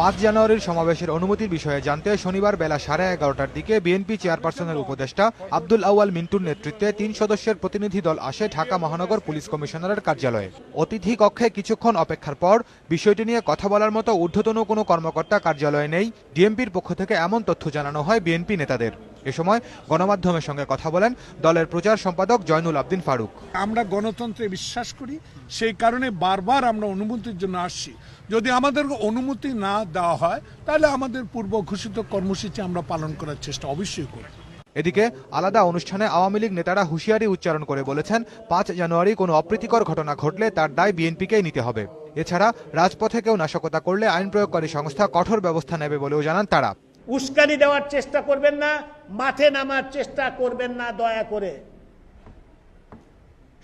পাঁচ জানুয়ারির সমাবেশের অনুমতির বিষয়ে জানতে শনিবার বেলা সাড়ে এগারোটার দিকে বিএনপি চেয়ারপারসনের উপদেষ্টা আব্দুল আউয়াল মিন্টুর নেতৃত্বে তিন সদস্যের প্রতিনিধি দল আসে ঢাকা মহানগর পুলিশ কমিশনারের কার্যালয়ে। অতিথি কক্ষে কিছুক্ষণ অপেক্ষার পর বিষয়টি নিয়ে কথা বলার মতো ঊর্ধ্বতন কোনো কর্মকর্তা কার্যালয়ে নেই। ডিএমপির পক্ষ থেকে এমন তথ্য জানানো হয় বিএনপি নেতাদের। এ সময় গণমাধ্যমের সঙ্গে কথা বলেন দলের প্রচার সম্পাদক জয়নুল আবদিন ফারুক। আমরা গণতন্ত্রে বিশ্বাস করি সেই কারণে বারবার আমরা অনুমতির জন্য আসছি। যদি আমাদের অনুমতি না দেওয়া হয় তাহলে আমাদের পূর্ব ঘোষিত কর্মসূচি আমরা পালন করার চেষ্টা অবশ্যই করব। এদিকে আলাদা অনুষ্ঠানে আওয়ামী লীগ নেতারা হুঁশিয়ারি উচ্চারণ করে বলেছেন পাঁচ জানুয়ারি কোনো অপ্রীতিকর ঘটনা ঘটলে তার দায় বিএনপিকেই নিতে হবে। এছাড়া রাজপথে কেউ নাশকতা করলে আইন প্রয়োগকারী সংস্থা কঠোর ব্যবস্থা নেবে বলেও জানান তারা। উস্কানি দেওয়ার চেষ্টা করবেন না, মাঠে নামার চেষ্টা করবেন না, দয়া করে।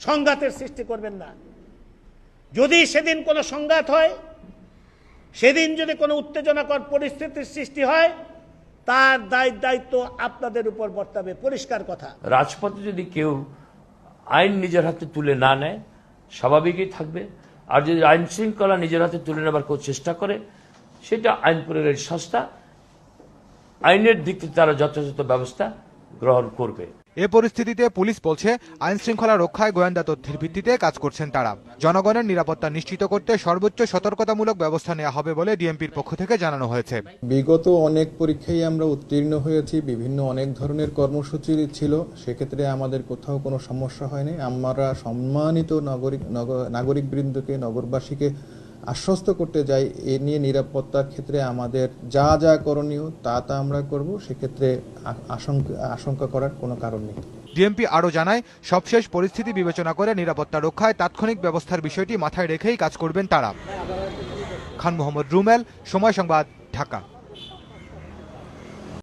সংঘাতের সৃষ্টি করবেন না। যদি সেদিন কোনো সংঘাত হয়, সেদিন যদি কোনো উত্তেজনাকর পরিস্থিতির সৃষ্টি হয়, তার দায়, দায়িত্ব আপনাদের উপর বর্তাবে। পরিষ্কার কথা। রাজপথে যদি কেউ আইন নিজের হাতে তুলে না নেয়, স্বাভাবিকই থাকবে। আর যদি আইন শৃঙ্খলা নিজের হাতে তুলে নেবার কেউ চেষ্টা করে, সেটা আইন প্রয়োগের সংস্থা আইনের দিক থেকে তারা যথাযথ ব্যবস্থা গ্রহণ করবে। এ পরিস্থিতিতে পুলিশ বলছে আইন শৃঙ্খলা রক্ষায় গোয়েন্দা তথ্যের ভিত্তিতে কাজ করছেন তারা। জনগণের নিরাপত্তা নিশ্চিত করতে সর্বোচ্চ সতর্কতামূলক ব্যবস্থা নেওয়া হবে বলে ডিএমপির পক্ষ থেকে জানানো হয়েছে। বিগত অনেক পরীক্ষায় আমরা উত্তীর্ণ হয়েছি বিভিন্ন অনেক ধরনের কর্মসূচি ছিল সেক্ষেত্রে আমাদের কোথাও কোনো সমস্যা হয়নি। আমরা সম্মানিত নাগরিক নগ- নাগরিকবৃন্দকে নগরবাসীকে আশ্বস্ত করতে যাই, এ নিয়ে নিরাপত্তার ক্ষেত্রে আমাদের যা যা করণীয় তা তা আমরা করব, সেক্ষেত্রে আশঙ্কা করার কোনো কারণ নেই। ডিএমপি আরও জানায়, সবশেষ পরিস্থিতি বিবেচনা করে নিরাপত্তা রক্ষায় তাৎক্ষণিক ব্যবস্থার বিষয়টি মাথায় রেখেই কাজ করবেন তারা। খান মোহাম্মদ রুমেল, সময় সংবাদ, ঢাকা।